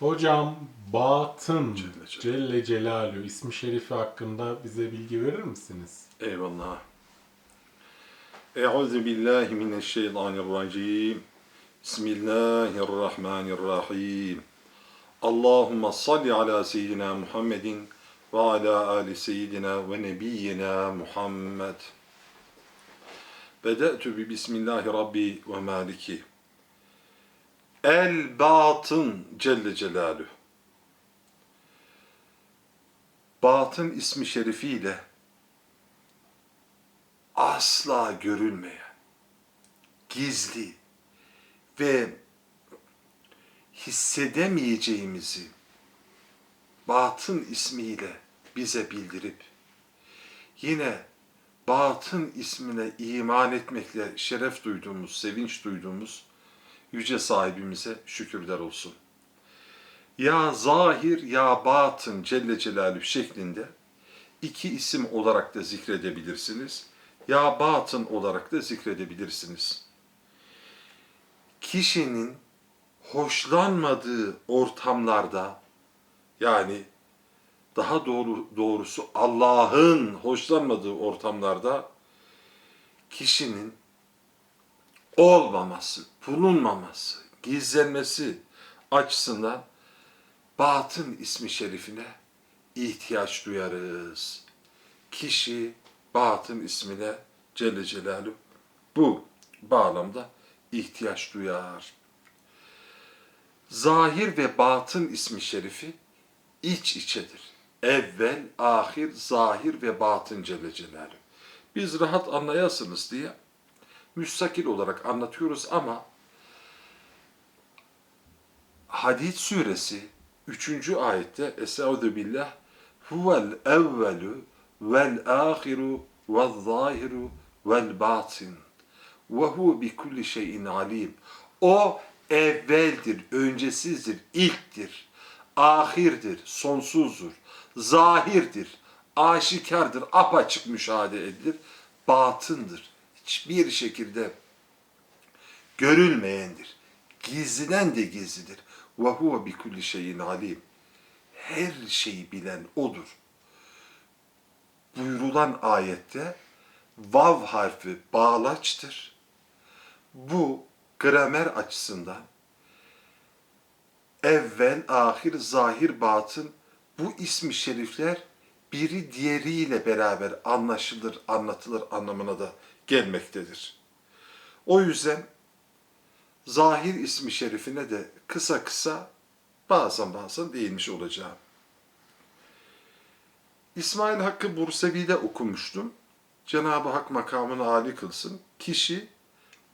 Hocam Batın Celle. Celle Celaluhu ismi şerifi hakkında bize bilgi verir misiniz? Eyvallah. Euzu billahi mineşşeytanirracim. Bismillahirrahmanirrahim. Allahumme salli ala seyyidina Muhammedin ve ala ali seyyidina ve nebiyyina Muhammed. Bede'tü bi bismillahi rabbi ve maliki. El Batın Celle Celaluhu. Batın ismi şerifiyle asla görülmeyen, gizli ve hissedemeyeceğimizi batın ismiyle bize bildirip yine batın ismine iman etmekle şeref duyduğumuz, sevinç duyduğumuz yüce sahibimize şükürler olsun. Ya zahir ya batın Celle Celaluhu şeklinde iki isim olarak da zikredebilirsiniz. Ya batın olarak da zikredebilirsiniz. Kişinin hoşlanmadığı ortamlarda yani daha doğru doğrusu Allah'ın hoşlanmadığı ortamlarda kişinin olmaması, bulunmaması, gizlenmesi açısından batın ismi şerifine ihtiyaç duyarız. Kişi batın ismine Celle Celaluhu bu bağlamda ihtiyaç duyar. Zahir ve batın ismi şerifi iç içedir. Evvel, ahir, zahir ve batın Celle Celaluhu. Biz rahat anlayasınız diye müstakil olarak anlatıyoruz ama Hadid suresi 3. ayette Estaizu billah huvel evvelu vel ahiru vel zahiru vel batin ve hu bi kulli şeyin alim. O evveldir, öncesizdir, ilktir, ahirdir, sonsuzdur, zahirdir, aşikardır, apaçık müşahede edilir, batındır. Hiçbir şekilde görülmeyendir. Gizliden de gizlidir. Ve huve bi kulli şeyin alim. Her şeyi bilen odur. Buyurulan ayette vav harfi bağlaçtır. Bu gramer açısından evvel, ahir, zahir, batın bu ismi şerifler biri diğeriyle beraber anlaşılır, anlatılır anlamına da gelmektedir. O yüzden zahir ismi şerifine de kısa kısa bazen bazen değinmiş olacağım. İsmail Hakkı Bursevi'de okumuştum. Cenab-ı Hak makamını âli kılsın. Kişi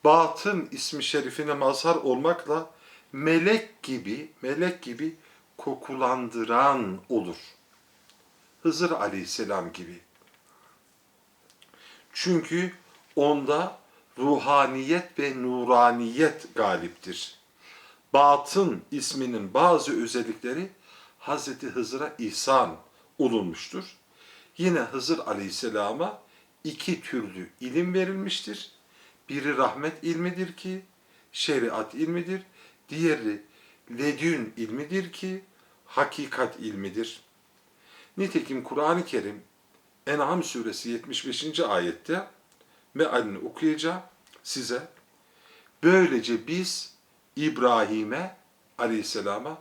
batın ismi şerifine mazhar olmakla melek gibi, melek gibi kokulandıran olur. Hızır aleyhisselam gibi. Çünkü onda ruhaniyet ve nuraniyet galiptir. Batın isminin bazı özellikleri Hazreti Hızır'a ihsan olunmuştur. Yine Hızır aleyhisselama iki türlü ilim verilmiştir. Biri rahmet ilmidir ki şeriat ilmidir. Diğeri ledün ilmidir ki hakikat ilmidir. Nitekim Kur'an-ı Kerim En'am suresi 75. ayette mealini okuyacağım size. Böylece biz İbrahim'e aleyhisselama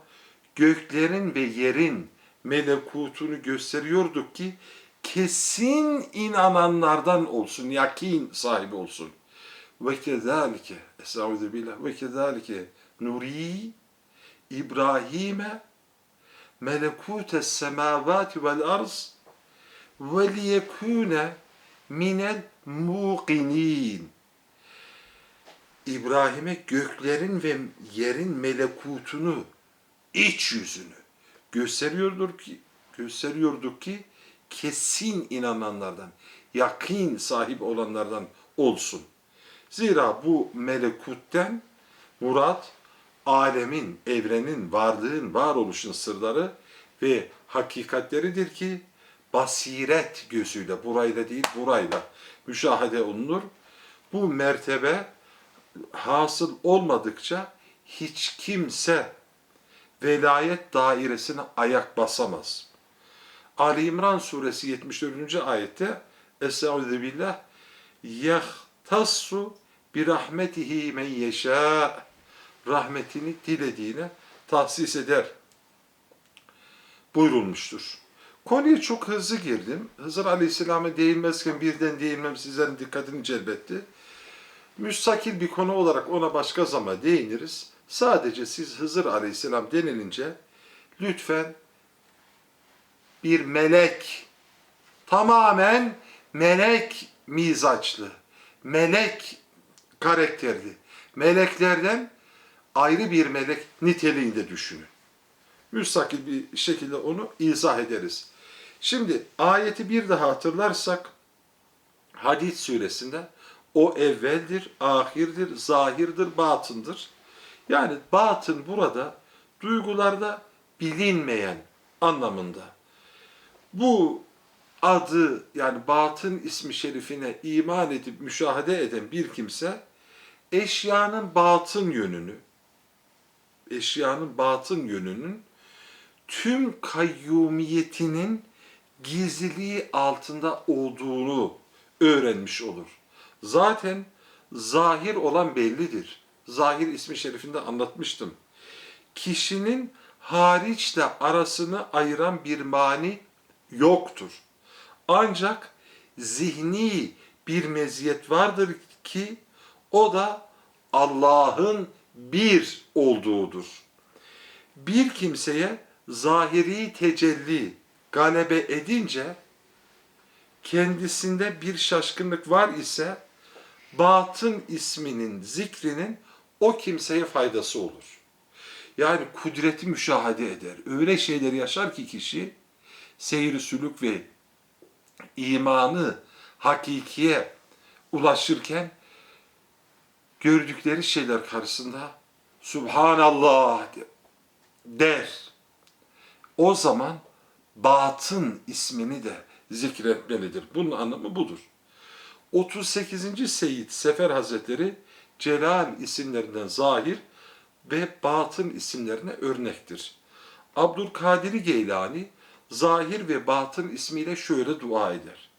göklerin ve yerin melekutunu gösteriyorduk ki kesin inananlardan olsun, yakin sahibi olsun. Ve kezalike, estağfirullah billah, ve kezalike nuri İbrahim'e melekutes semavati vel arz ve liyekune minel muqinin. İbrahim'e göklerin ve yerin melekutunu, iç yüzünü gösteriyordur ki gösteriyorduk ki kesin inananlardan, yakin sahip olanlardan olsun. Zira bu melekutten murat alemin, evrenin, varlığın, varoluşun sırları ve hakikatleridir ki basiret gözüyle, burayla değil burayla müşahede olunur. Bu mertebe hasıl olmadıkça hiç kimse velayet dairesine ayak basamaz. Ali İmran suresi 74. ayette Estaizu billah yahtassu bi rahmetihi men yeşâ rahmetini dilediğine tahsis eder buyurulmuştur. Konuya çok hızlı girdim. Hızır Aleyhisselam'a değinmezken birden değinmem sizlerin dikkatini celbetti. Müstakil bir konu olarak ona başka zaman değiniriz. Sadece siz Hızır Aleyhisselam denilince lütfen bir melek, tamamen melek mizaçlı, melek karakterli, meleklerden ayrı bir melek niteliğinde düşünün. Müstakil bir şekilde onu izah ederiz. Şimdi ayeti bir daha hatırlarsak Hadid suresinde o evveldir, ahirdir, zahirdir, batındır. Yani batın burada duygularda bilinmeyen anlamında. Bu adı yani batın ismi şerifine iman edip müşahede eden bir kimse eşyanın batın yönünü, eşyanın batın yönünün tüm kayyumiyetinin gizliliği altında olduğunu öğrenmiş olur. Zaten zahir olan bellidir. Zahir ismi şerifinde anlatmıştım. Kişinin hariçle arasını ayıran bir mani yoktur. Ancak zihni bir meziyet vardır ki o da Allah'ın bir olduğudur. Bir kimseye zahiri tecelli galebe edince kendisinde bir şaşkınlık var ise batın isminin zikrinin o kimseye faydası olur. Yani kudreti müşahede eder. Öyle şeyler yaşar ki kişi seyir sülük ve imanı hakikiye ulaşırken gördükleri şeyler karşısında Subhanallah der. O zaman batın ismini de zikretmelidir. Bunun anlamı budur. 38. Seyyid Sefer Hazretleri Celal isimlerinden zahir ve batın isimlerine örnektir. Abdülkadir Geylani zahir ve batın ismiyle şöyle dua eder.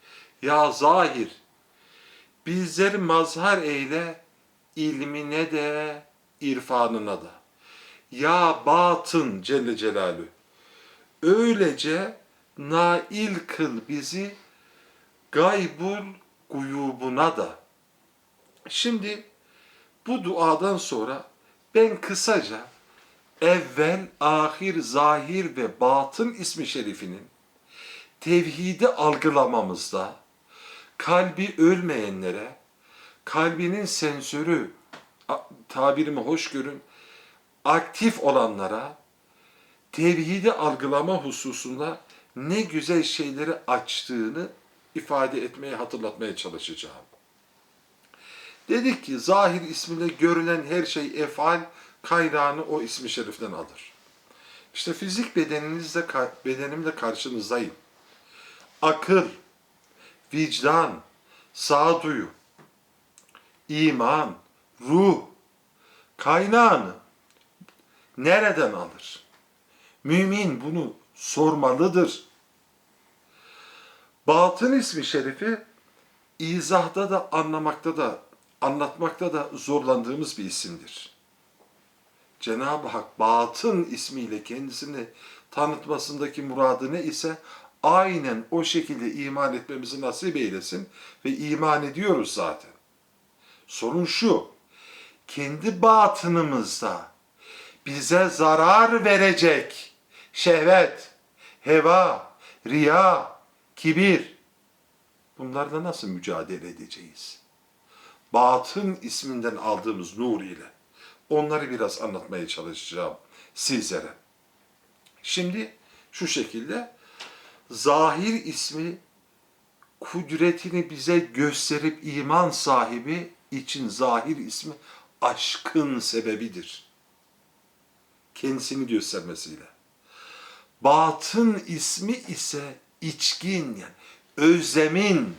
Ya zahir bizleri mazhar eyle ilmine de irfanına da. Ya batın Celle Celalü öylece nail kıl bizi gaybul guyubuna da. Şimdi bu duadan sonra ben kısaca evvel, ahir, zahir ve batın ismi şerifinin tevhidi algılamamızda kalbi ölmeyenlere, kalbinin sensörü, tabirimi hoş görün, aktif olanlara tevhidi algılama hususunda ne güzel şeyleri açtığını ifade etmeye, hatırlatmaya çalışacağım. Dedik ki zahir ismiyle görülen her şey efal kaynağını o ismi şeriften alır. İşte fizik bedeninizle bedenimle karşınızdayım. Akıl, vicdan, sağduyu, iman, ruh kaynağını nereden alır? Mümin bunu sormalıdır. Batın ismi şerifi izahda da anlamakta da anlatmakta da zorlandığımız bir isimdir. Cenab-ı Hak batın ismiyle kendisini tanıtmasındaki muradı ne ise aynen o şekilde iman etmemizi nasip eylesin ve iman ediyoruz zaten. Sorun şu, kendi batınımızda bize zarar verecek şehvet, heva, riya, kibir bunlarla nasıl mücadele edeceğiz? Batın isminden aldığımız nur ile onları biraz anlatmaya çalışacağım sizlere. Şimdi şu şekilde zahir ismi kudretini bize gösterip iman sahibi için zahir ismi aşkın sebebidir. Kendisini göstermesiyle. Batın ismi ise içkin yani özlemin,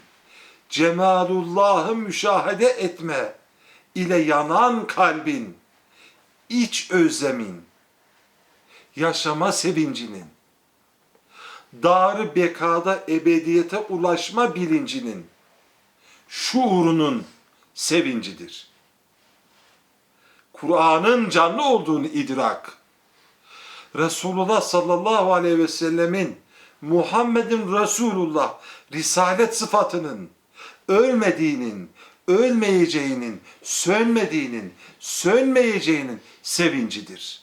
cemalullah'ı müşahede etme ile yanan kalbin, iç özlemin, yaşama sevincinin, darı bekada ebediyete ulaşma bilincinin, şuurunun sevincidir. Kur'an'ın canlı olduğunu idrak, Resulullah sallallahu aleyhi ve sellemin Muhammed'in Resulullah risalet sıfatının ölmediğinin, ölmeyeceğinin, sönmediğinin, sönmeyeceğinin sevincidir.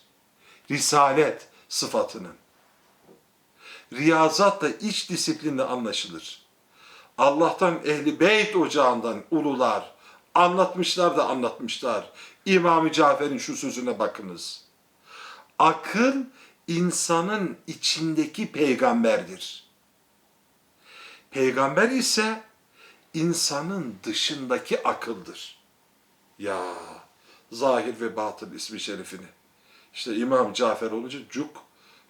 Risalet sıfatının. Riyazat da iç disiplinle anlaşılır. Allah'tan ehli beyt ocağından ulular anlatmışlar da anlatmışlar. İmam-ı Cafer'in şu sözüne bakınız. Akıl insanın içindeki peygamberdir. Peygamber ise insanın dışındaki akıldır. Ya zahir ve batıl ismi şerifini. İşte İmam Cafer olunca cuk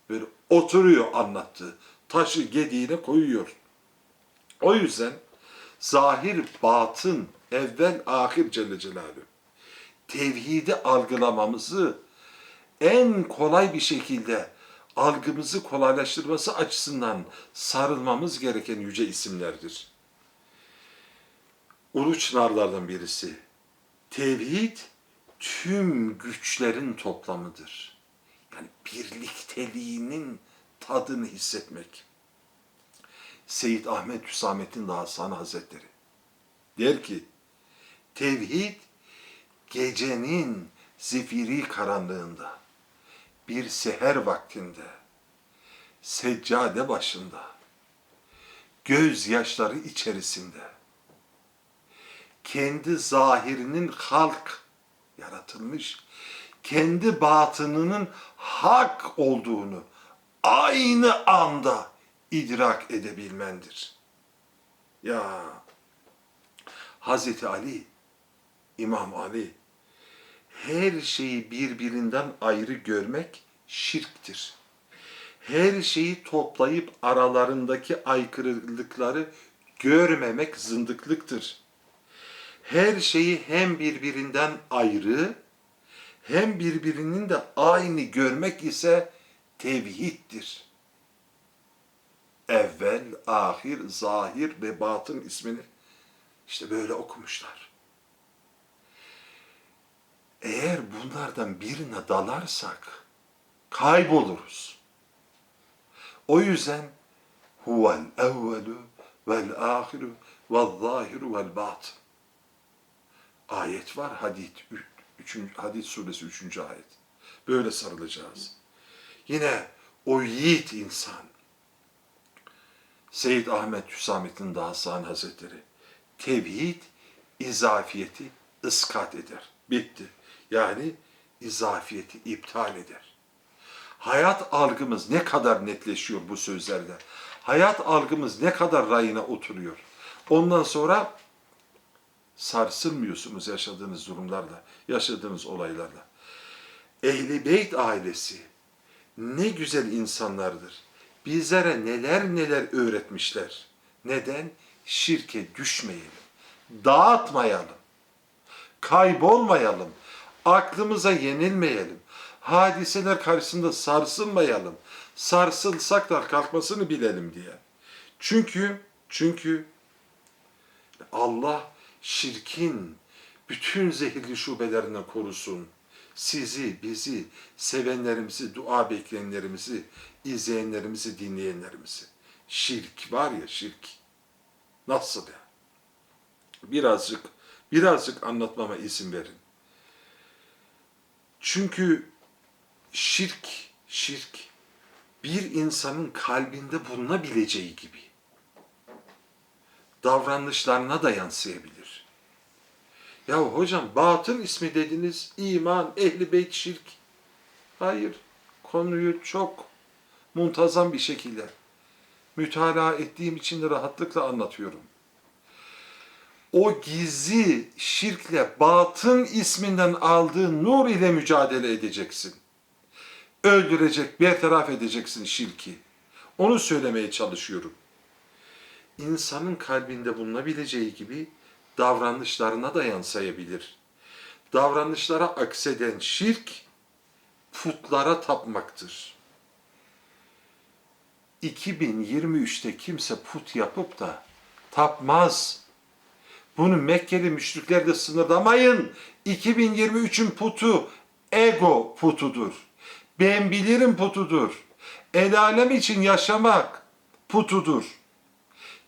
böyle oturuyor anlattı. Taşı gediğine koyuyor. O yüzden zahir batın evvel ahir Celle Celaluhu tevhidi algılamamızı en kolay bir şekilde algımızı kolaylaştırması açısından sarılmamız gereken yüce isimlerdir. Ulu çınarlardan birisi. Tevhid tüm güçlerin toplamıdır. Yani birlikteliğinin tadını hissetmek. Seyyid Ahmet Hüsamettin Dağıstan Hazretleri der ki, tevhid gecenin zifiri karanlığında, bir seher vaktinde, seccade başında, gözyaşları içerisinde, kendi zahirinin halk yaratılmış, kendi batınının hak olduğunu aynı anda idrak edebilmendir. Ya Hazreti Ali, İmam Ali, her şeyi birbirinden ayrı görmek şirktir. Her şeyi toplayıp aralarındaki aykırılıkları görmemek zındıklıktır. Her şeyi hem birbirinden ayrı hem birbirinin de aynı görmek ise tevhiddir. Evvel, ahir, zahir ve batın ismini işte böyle okumuşlar. Eğer bunlardan birine dalarsak kayboluruz. O yüzden huvel evvelu vel ahiru vel zahiru vel batın. Ayet var Hadid, 3. Hadid suresi 3. ayet. Böyle sarılacağız. Yine o yiğit insan Seyyid Ahmet Hüsamettin Dağıstan Hazretleri tevhid izafiyeti ıskat eder. Bitti. Yani izafiyeti iptal eder. Hayat algımız ne kadar netleşiyor bu sözlerde. Hayat algımız ne kadar rayına oturuyor. Ondan sonra sarsılmıyorsunuz yaşadığınız durumlarla, yaşadığınız olaylarla. Ehli Beyt ailesi ne güzel insanlardır. Bizlere neler neler öğretmişler. Neden? Şirke düşmeyelim. Dağıtmayalım. Kaybolmayalım. Aklımıza yenilmeyelim. Hadiseler karşısında sarsılmayalım. Sarsılsak da kalkmasını bilelim diye. Çünkü çünkü Allah şirkin bütün zehirli şubelerinden korusun. Sizi, bizi, sevenlerimizi, dua bekleyenlerimizi, izleyenlerimizi, dinleyenlerimizi. Şirk var ya şirk. Nasıl ya? Birazcık, birazcık anlatmama izin verin. Çünkü şirk, şirk bir insanın kalbinde bulunabileceği gibi davranışlarına da yansıyabilir. Ya hocam batın ismi dediniz, iman, ehli beyt şirk. Hayır, konuyu çok muntazam bir şekilde mütalaa ettiğim için de rahatlıkla anlatıyorum. O gizli şirkle batın isminden aldığı nur ile mücadele edeceksin. Öldürecek, bertaraf edeceksin şirki. Onu söylemeye çalışıyorum insanın kalbinde bulunabileceği gibi davranışlarına da yansıyabilir. Davranışlara akseden şirk putlara tapmaktır. 2023'te kimse put yapıp da tapmaz. Bunu Mekkeli müşrikler de sınırlamayın. 2023'ün putu ego putudur. Ben bilirim putudur. El alem için yaşamak putudur.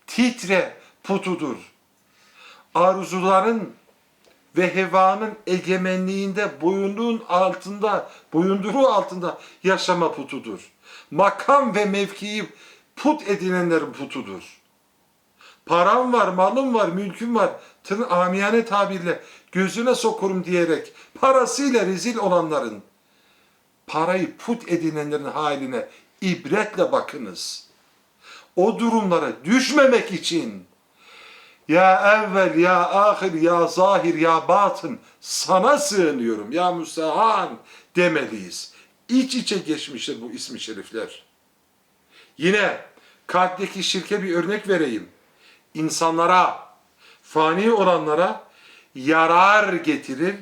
Titre putudur. Arzuların ve hevanın egemenliğinde boyunluğun altında, boyunduruğu altında yaşama putudur. Makam ve mevkiyi put edinenlerin putudur. Param var, malım var, mülküm var. Tın amiyane tabirle gözüne sokurum diyerek parasıyla rezil olanların, parayı put edinenlerin haline ibretle bakınız. O durumlara düşmemek için ya evvel, ya ahir, ya zahir, ya batın sana sığınıyorum ya müstehan demeliyiz. İç içe geçmiştir bu ismi şerifler. Yine kalpteki şirke bir örnek vereyim. İnsanlara, fani olanlara yarar getirir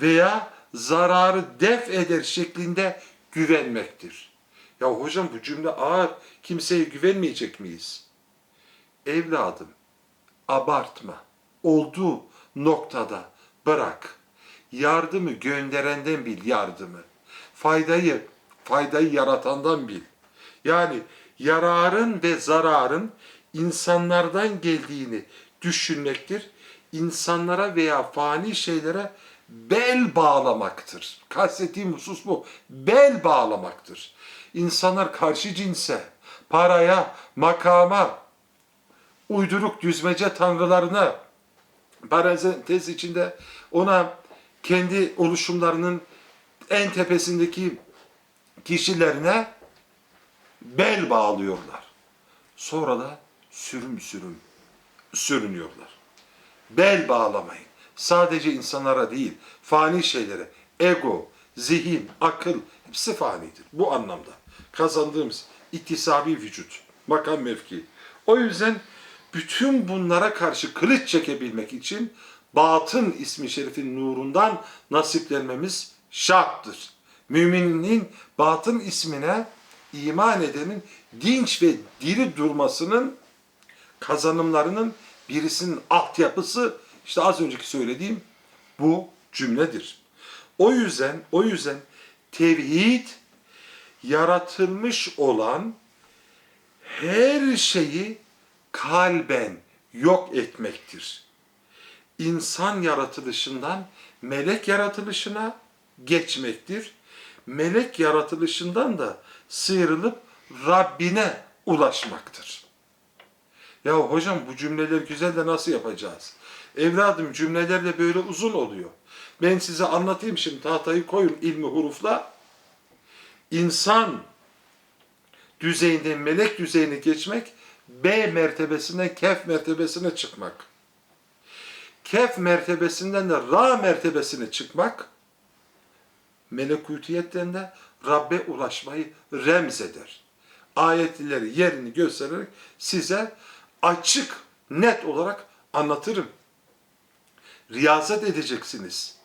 veya zararı def eder şeklinde güvenmektir. Ya hocam bu cümle ağır. Kimseye güvenmeyecek miyiz? Evladım, abartma. Olduğu noktada bırak. Yardımı gönderenden bil yardımı. Faydayı, faydayı yaratandan bil. Yani yararın ve zararın insanlardan geldiğini düşünmektir. İnsanlara veya fani şeylere bel bağlamaktır. Kastettiğim husus bu. Bel bağlamaktır. İnsanlar karşı cinse, paraya, makama, uyduruk düzmece tanrılarına parantez içinde ona kendi oluşumlarının en tepesindeki kişilerine bel bağlıyorlar. Sonra da sürüm sürüm sürünüyorlar. Bel bağlamayın. Sadece insanlara değil, fani şeylere, ego, zihin, akıl hepsi fanidir. Bu anlamda kazandığımız iktisabi vücut, makam mevki. O yüzden bütün bunlara karşı kılıç çekebilmek için batın ismi şerifin nurundan nasiplenmemiz şarttır. Müminin batın ismine iman edenin dinç ve diri durmasının kazanımlarının birisinin altyapısı işte az önceki söylediğim bu cümledir. O yüzden o yüzden tevhid yaratılmış olan her şeyi kalben yok etmektir. İnsan yaratılışından melek yaratılışına geçmektir. Melek yaratılışından da sıyrılıp Rabbine ulaşmaktır. Ya hocam bu cümleler güzel de nasıl yapacağız? Evladım cümleler de böyle uzun oluyor. Ben size anlatayım şimdi tahtayı koyun ilmi hurufla. İnsan düzeyinden melek düzeyine geçmek, B mertebesinden kef mertebesine çıkmak. Kef mertebesinden de Ra mertebesine çıkmak, melekutiyetten de Rabbe ulaşmayı remzeder. Ayetleri yerini göstererek size açık, net olarak anlatırım. Riyazet edeceksiniz.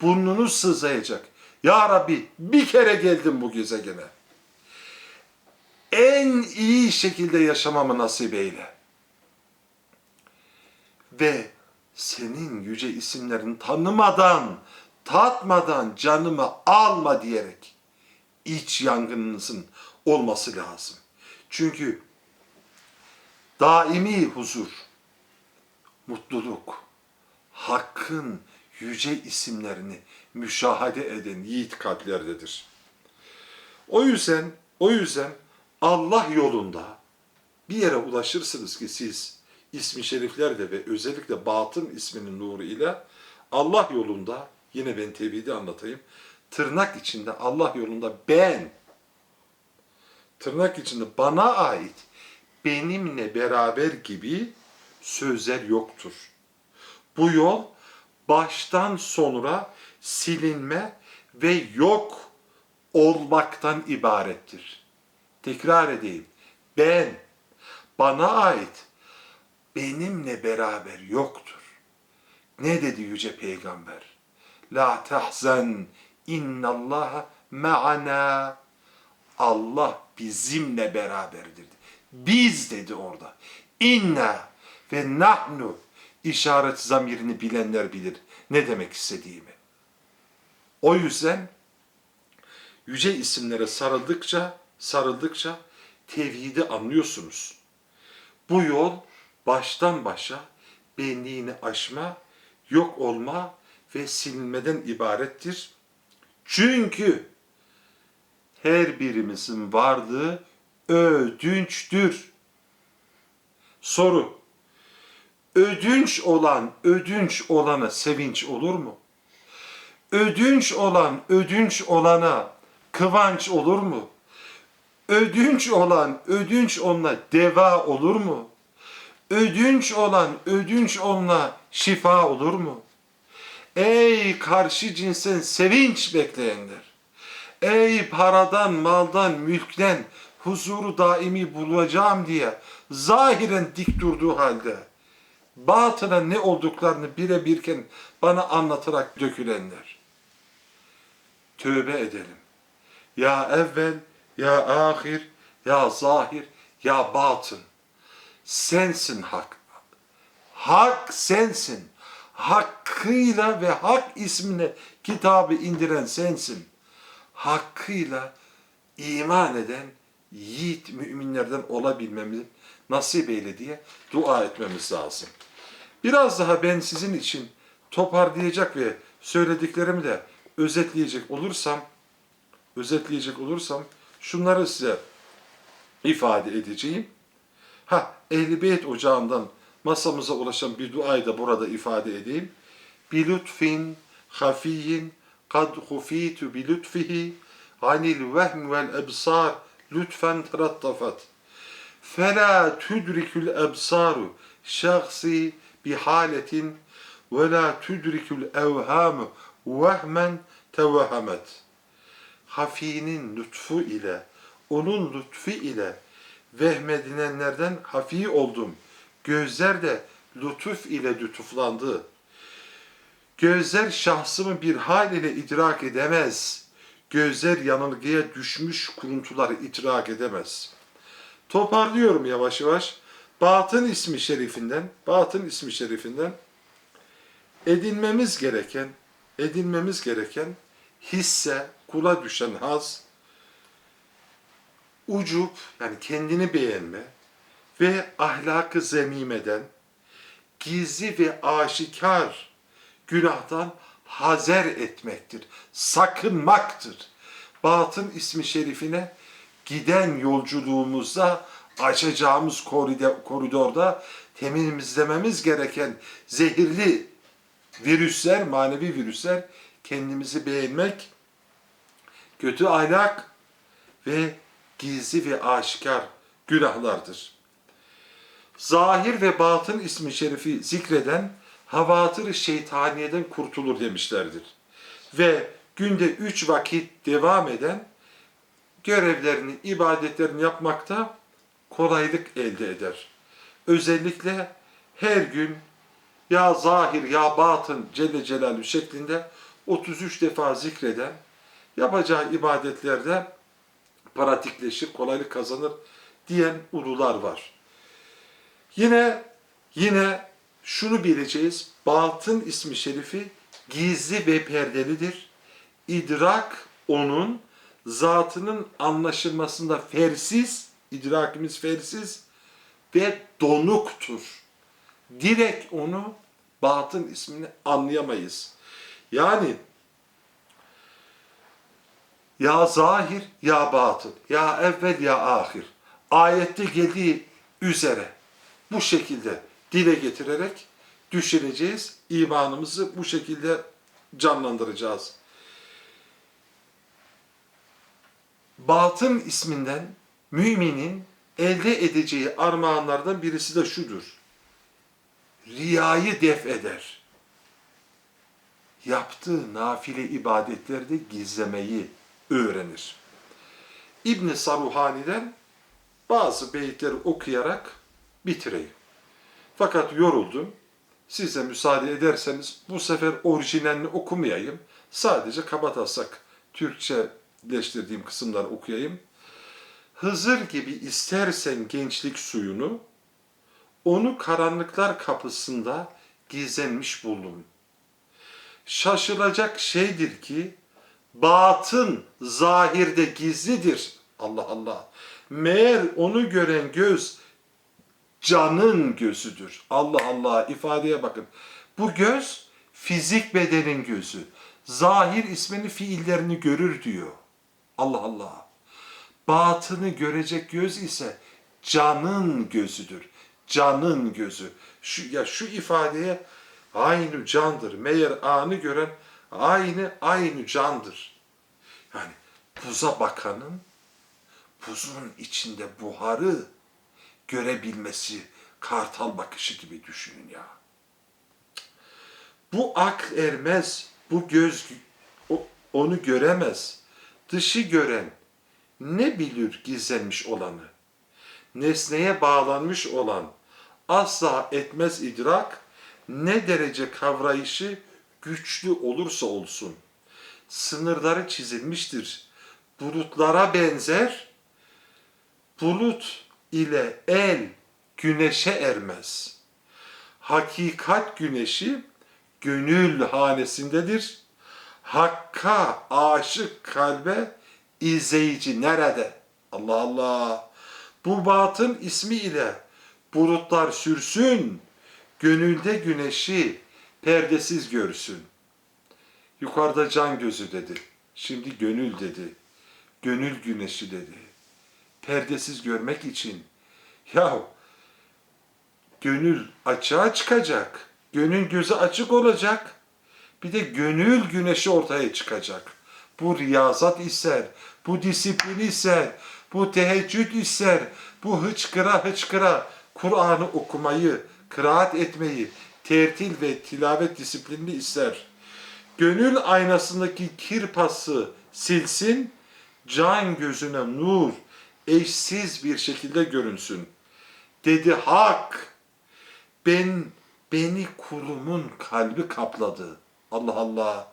Burnunuz sızlayacak. Ya Rabbi bir kere geldim bu gezegene. En iyi şekilde yaşamamı nasip eyle. Ve senin yüce isimlerini tanımadan, tatmadan canımı alma diyerek iç yangınınızın olması lazım. Çünkü daimi huzur, mutluluk, hakkın yüce isimlerini müşahede eden yiğit kalplerdedir. O yüzden, o yüzden Allah yolunda bir yere ulaşırsınız ki siz ismi şeriflerle ve özellikle batın isminin nuru ile Allah yolunda yine ben tevhidi anlatayım. Tırnak içinde Allah yolunda ben tırnak içinde bana ait benimle beraber gibi sözler yoktur. Bu yol baştan sonra silinme ve yok olmaktan ibarettir. Tekrar edeyim. Ben, bana ait, benimle beraber yoktur. Ne dedi Yüce Peygamber? La tahzen innallaha ma'ana. Allah bizimle beraberdir. Biz dedi orada. İnna ve nahnu işaret zamirini bilenler bilir ne demek istediğimi. O yüzden yüce isimlere sarıldıkça, sarıldıkça tevhidi anlıyorsunuz. Bu yol baştan başa benliğini aşma, yok olma ve silinmeden ibarettir. Çünkü her birimizin varlığı ödünçtür. Soru. Ödünç olan, ödünç olana sevinç olur mu? Ödünç olan, ödünç olana kıvanç olur mu? Ödünç olan, ödünç onunla deva olur mu? Ödünç olan, ödünç onunla şifa olur mu? Ey karşı cinsen sevinç bekleyenler! Ey paradan, maldan, mülkten huzuru daimi bulacağım diye zahiren dik durduğu halde batına ne olduklarını birebirken bana anlatarak dökülenler. Tövbe edelim. Ya evvel, ya ahir, ya zahir, ya batın. Sensin hak. Hak sensin. Hakkıyla ve hak ismine kitabı indiren sensin. Hakkıyla iman eden yiğit müminlerden olabilmemizi nasip eyle diye dua etmemiz lazım. Biraz daha ben sizin için toparlayacak ve söylediklerimi de özetleyecek olursam, özetleyecek olursam şunları size ifade edeceğim. Ha, Ehl-i Beyt ocağından masamıza ulaşan bir duayı da burada ifade edeyim. Bilutfin hafiyin kad hufitu bilutfihi anil vehm vel ebsar lütfen terattafat. Fela tudrikul ebsaru şahsi bi haletin ve la tudrikul evhamu vehmen tevhemet. Hafi'nin lütfu ile, onun lütfu ile vehmedilenlerden hafi oldum. Gözler de lütuf ile lütuflandı. Gözler şahsımı bir hal ile idrak edemez.'' Gözler yanılgıya düşmüş kuruntuları idrak edemez.'' Toparlıyorum yavaş yavaş. Batın ismi şerifinden, batın ismi şerifinden edinmemiz gereken, edinmemiz gereken hisse, kula düşen haz, ucup yani kendini beğenme ve ahlakı zemimeden, gizli ve aşikar günahtan hazer etmektir, sakınmaktır. Batın ismi şerifine giden yolculuğumuzda açacağımız koridor, koridorda temizlememiz gereken zehirli virüsler, manevi virüsler kendimizi beğenmek, kötü ahlak ve gizli ve aşikar günahlardır. Zahir ve batın ismi şerifi zikreden havatır şeytaniyeden kurtulur demişlerdir. Ve günde üç vakit devam eden görevlerini, ibadetlerini yapmakta kolaylık elde eder. Özellikle her gün ya zahir ya batın Celle Celaluhu şeklinde 33 defa zikreden yapacağı ibadetlerde pratikleşir, kolaylık kazanır diyen ulular var. Yine yine şunu bileceğiz. Batın ismi şerifi gizli ve perdelidir. İdrak onun zatının anlaşılmasında fersiz, idrakimiz fersiz ve donuktur. Direkt onu batın ismini anlayamayız. Yani ya zahir ya batın, ya evvel ya ahir. Ayette geldiği üzere bu şekilde dile getirerek düşüneceğiz. imanımızı bu şekilde canlandıracağız. batın isminden müminin elde edeceği armağanlardan birisi de şudur. Riyayı def eder. Yaptığı nafile ibadetlerde gizlemeyi öğrenir. İbn Saruhani'den bazı beyitleri okuyarak bitireyim. Fakat yoruldum. Size müsaade ederseniz bu sefer orijinalini okumayayım. Sadece kabatasak Türkçe leştirdiğim kısımları okuyayım. Hızır gibi istersen gençlik suyunu, onu karanlıklar kapısında gizlenmiş buldum. Şaşılacak şeydir ki, batın zahirde gizlidir. Allah Allah. Meğer onu gören göz canın gözüdür. Allah Allah ifadeye bakın. Bu göz fizik bedenin gözü. Zahir ismini fiillerini görür diyor. Allah Allah. Batını görecek göz ise canın gözüdür. Canın gözü. Şu ya şu ifadeye aynı candır. Meğer anı gören aynı aynı candır. Yani buza bakanın buzun içinde buharı görebilmesi kartal bakışı gibi düşünün ya. Bu ak ermez, bu göz onu göremez. Dışı gören ne bilir gizlenmiş olanı? Nesneye bağlanmış olan asla etmez idrak, ne derece kavrayışı güçlü olursa olsun. Sınırları çizilmiştir. Bulutlara benzer, bulut ile el güneşe ermez. Hakikat güneşi gönül hanesindedir. Hakka aşık kalbe izleyici nerede? Allah Allah. Bu batın ismi ile bulutlar sürsün, gönülde güneşi perdesiz görsün. Yukarıda can gözü dedi. Şimdi gönül dedi. Gönül güneşi dedi perdesiz görmek için. Ya gönül açığa çıkacak. Gönül gözü açık olacak. Bir de gönül güneşi ortaya çıkacak. Bu riyazat ister, bu disiplin ister, bu teheccüd ister, bu hıçkıra hıçkıra Kur'an'ı okumayı, kıraat etmeyi, tertil ve tilavet disiplinini ister. Gönül aynasındaki kir pası silsin, can gözüne nur, eşsiz bir şekilde görünsün. Dedi hak, ben beni kulumun kalbi kapladı. Allah Allah.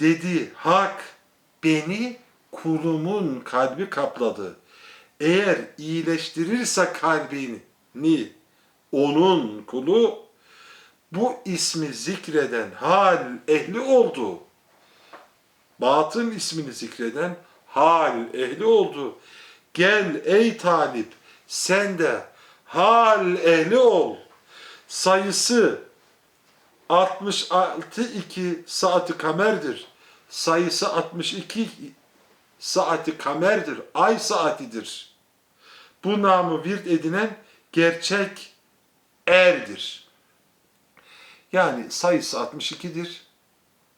Dedi hak, beni kulumun kalbi kapladı. Eğer iyileştirirse kalbini, onun kulu, bu ismi zikreden hal ehli oldu. Batın ismini zikreden hal ehli oldu. Gel ey talip sen de hal ehli ol. Sayısı 66 2 saati kamerdir. Sayısı 62 saati kamerdir. Ay saatidir. Bu namı virt edinen gerçek erdir. Yani sayısı 62'dir.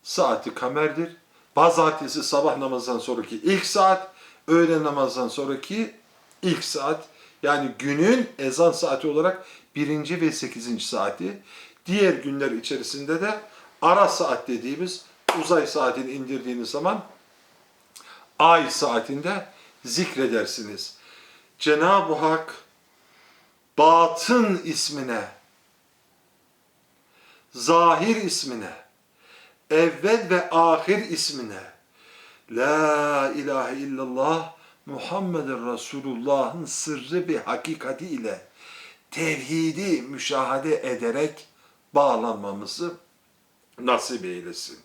Saati kamerdir. Pazartesi sabah namazından sonraki ilk saat, öğle namazdan sonraki ilk saat. Yani günün ezan saati olarak birinci ve sekizinci saati. Diğer günler içerisinde de ara saat dediğimiz uzay saatini indirdiğiniz zaman ay saatinde zikredersiniz. Cenab-ı Hak batın ismine, zahir ismine, evvel ve ahir ismine, La ilahe illallah Muhammeden Resulullah'ın sırrı ve hakikati ile tevhidi müşahede ederek bağlanmamızı nasip eylesin.